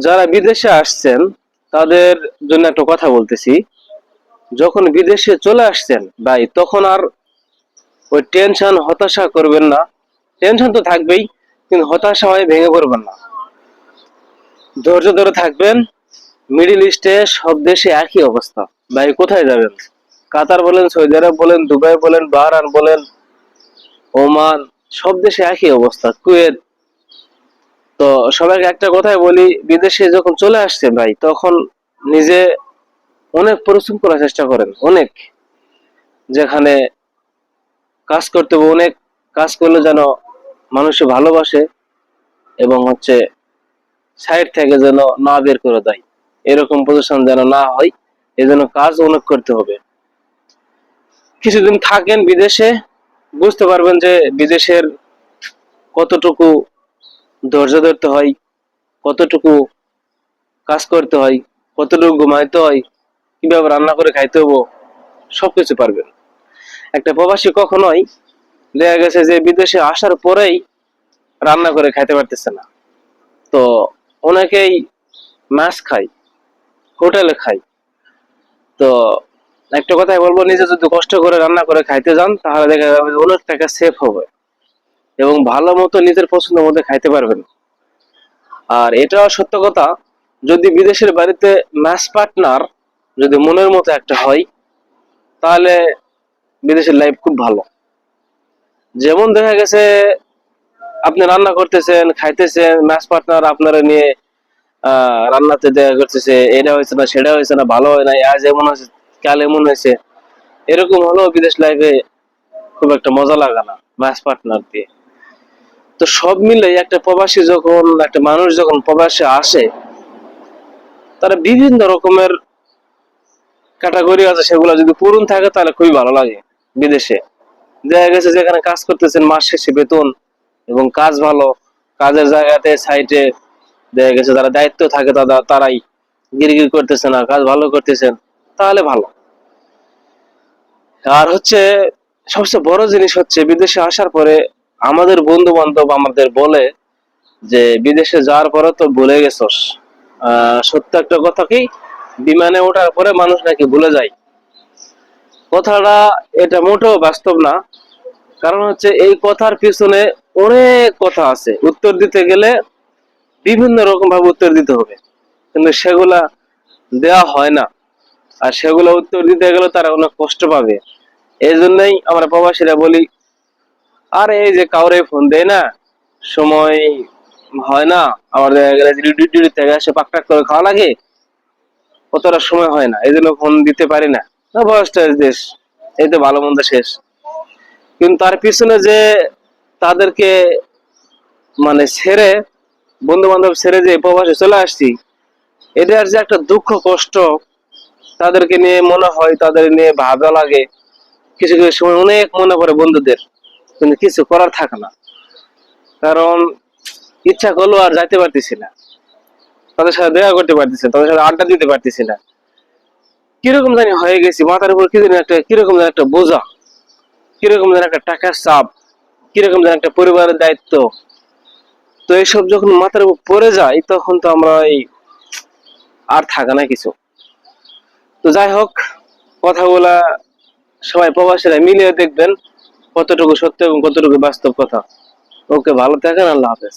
যারা বিদেশে আসছেন, তাদের জন্য একটা কথা বলতেছি। যখন বিদেশে চলে আসছেন ভাই, তখন আর ওই টেনশন হতাশা করবেন না। টেনশন তো থাকবেই, কিন্তু হতাশা হয়ে, ভেঙে পড়বেন না। ধৈর্য ধরে থাকবেন। মিডিল ইস্টে সব দেশে একই অবস্থা। ভাই, কোথায় যাবেন? কাতার বলেন, সৌদি আরব বলেন, দুবাই বলেন বাহরান বলেন, ওমান, সব দেশে একই অবস্থা। কুয়েত তো সবাইকে একটা কথাই বলি, বিদেশে যখন চলে আসছেন ভাই, তখন নিজে অনেক পরিশ্রম করার চেষ্টা করেন, অনেক। যেখানে কাজ করতে হবে, অনেক কাজ করলে যেন মানুষে ভালোবাসে এবং হচ্ছে সাইড থেকে যেন না বের করে দেয়। এরকম পজিশন যেন না হয় এই জন্য কাজ অনেক করতে হবে। কিছুদিন থাকেন বিদেশে, বুঝতে পারবেন যে বিদেশের কতটুকু ধৈর্য ধরতে হয়, কতটুকু কাজ করতে হয়, কতটুকু ঘুমাইতে হয়, কীভাবে রান্না করে খাইতে হব, সবকিছু পারবেন। একটা প্রবাসী কখনোই দেখা গেছে যে বিদেশে আসার পরেই রান্না করে খাইতে পারতেছে না। তো অনেকেই মাছ খায়, হোটেলে খায়। তো একটা কথাই বলব, নিজে যদি কষ্ট করে রান্না করে খাইতে যান, তাহলে দেখা যাবে অনেক টাকা সেভ হবে। এবং ভালো মতো নিজের পছন্দের মধ্যে খাইতে পারবেন। আর এটাও সত্য কথা, যদি বিদেশের বাড়িতে ম্যাচ পার্টনার যদি মনের মতো একটা হয়, তাহলে বিদেশের লাইফ খুব ভালো। যেমন দেখা গেছে, আপনি রান্না করতেছেন, খাইতেছেন ম্যাচ পার্টনার আপনারা নিয়ে, আহ, রান্নাতে দেখা করতেছে, এটা হয়েছে না, সেটা হয়েছে না, ভালো হয় না আজ এমন হয়েছে, কাল এমন হয়েছে। এরকম হলেও বিদেশ লাইফে খুব একটা মজা লাগা না ম্যাচ পার্টনার দিয়ে। তো সব মিলে একটা প্রবাসী যখন, একটা মানুষ যখন প্রবাসে আসে, তারা বিভিন্ন রকমের ক্যাটাগরি আছে, সেগুলো যদি পূরণ থাকে তাহলে খুবই ভালো লাগে বিদেশে। দেখা গেছে যেখানে কাজ করতেছেন মাস শেষে বেতন এবং কাজ ভালো, কাজের জায়গাতে সাইটে দেখা গেছে যারা দায়িত্ব থাকে তারা তারাই গিরগির করতেছে না কাজ ভালো করতেছেন, তাহলে ভালো। আর হচ্ছে, সবচেয়ে বড় জিনিস হচ্ছে, বিদেশে আসার পরে আমাদের বন্ধু বান্ধব আমাদের বলে যে, বিদেশে যাওয়ার পরে তো ভুলে গেছস। সত্য একটা কথা কি? বিমানে ওঠার পরে মানুষ নাকি ভুলে যায়। কথাটা এটা মোটেও বাস্তব না। কারণ হচ্ছে এই কথার পিছনে অনেক কথা আছে। উত্তর দিতে গেলে বিভিন্ন রকম ভাবে উত্তর দিতে হবে। কিন্তু সেগুলা দেওয়া হয় না। আর সেগুলো উত্তর দিতে গেলে তারা অনেক কষ্ট পাবে। এই জন্যই আমরা প্রবাসীরা বলি আর এই যে কাউরে ফোন দেয় না, সময় হয় না ডিউটি থেকে এসে পাকটাক করে খাওয়া লাগে কতটা সময় হয় না, এই জন্য ফোন দিতে পারি না। না বয়সটা দেশ এই তো ভালো মন্দ শেষ। কিন্তু তার পিছনে যে তাদেরকে মানে ছেড়ে বন্ধু বান্ধব ছেড়ে যে প্রবাসে চলে আসছি এটার যে একটা দুঃখ, কষ্ট, তাদেরকে নিয়ে মনে হয়, তাদের নিয়ে ভালো লাগে। কিছু কিছু সময় অনেক মনে পড়ে বন্ধুদের। কিন্তু কিছু করার থাকে না। কারণ ইচ্ছা করলেও আর যাইতে পারতেছি না। তাদের সাথে দেখা করতে পারতেছি না, তাদের সাথে আড্ডা দিতে পারতেছি না। কীরকম জানি হয়ে গেছি মাথার উপর কি একটা কীরকম জানি একটা বোঝা কীরকম যেন একটা টাকার চাপ কীরকম যেন একটা পরিবারের দায়িত্ব। তো এইসব যখন মাথার উপর পড়ে যায় তখন তো আমরা এই আর থাকে না কিছু। তো যাই হোক কথাগুলা সবাই প্রবাসীরা মিলিয়ে দেখবেন। কতটুকু সত্য এবং কতটুকু বাস্তব কথা। ওকে ভালো থাকেন আল্লাহ হাফেজ।